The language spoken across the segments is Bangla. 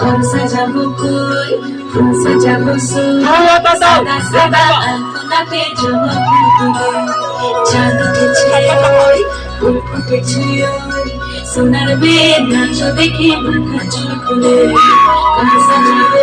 ঘর সাজাবো কই ফুল সাজাবো সাদা আলপনাতে জমা ফুল চাঁদ উঠেছে ওই ফুল ফুটেছে ওই সোনার বেদ নাচ দেখে মাথা চুল খুলে। সাজাবো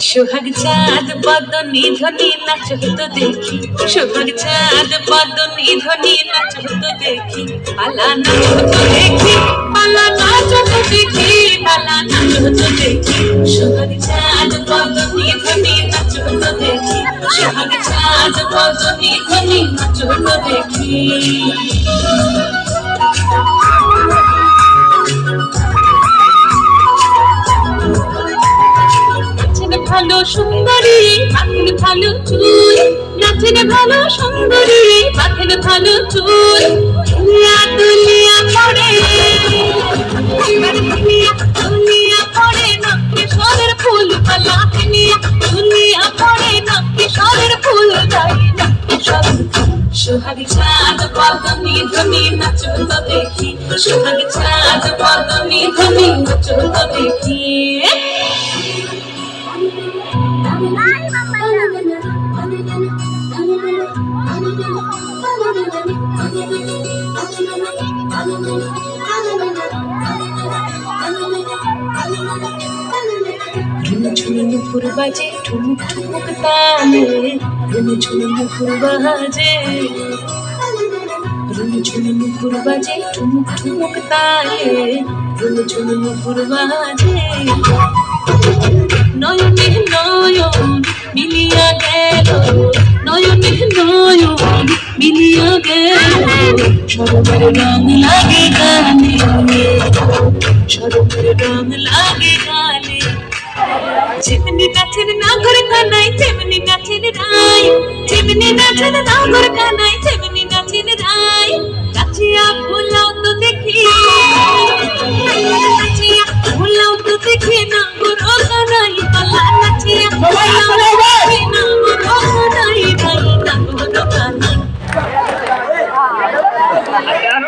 সোহাগ চাঁদ বদনি ধ্বনি নাচ হতো দেখি। সোহাগ চাঁদ বদনি ধ্বনি নাচ হতো দেখি। পালা নাচ হতো দেখি পালা নাচ হতো দেখি পালা নাচ হতো দেখি। সোহাগ চাঁদ বদনি ধ্বনি নাচ হতো দেখি। সোহাগ চাঁদ বদনি ধ্বনি নাচ হতো দেখি। সুন্দরী, পাখের ভালো চুল। নাচেন ভালো সুন্দরী, পাখের ভালো চুল। দুনিয়া দুনিয়া পড়ে। এবার দুনিয়া দুনিয়া ফুল পালা দুনিয়া দুনিয়া পড়ে নক্কি সরের ফুল গাই নক্কি সরের সোহাগ চাঁদ পদমি ধ্বনি নাচো তো দেখি। সোহাগ চাঁদ পদমি ধ্বনি নাচো তো দেখি। ঝুনু নুপুর বাজে ঠুমুক ঠুমুক তালে। ঝুনু নুপুর বাজে। ঝুনু নুপুর বাজে ঠুমুক ঠুমুক তালে। ঝুনু নুপুর বাজে। নয়নে নয়ন মিলিয়া গেল নয়নে নয়ন মিলিয়া গেল সরবের রং লাগে গানে সরবের রং লাগে গানে যেমনি নাচেন নাগর কানাই তেমনি নাচেন রাই যেমনি নাচেন নাগর কানাই তেমনি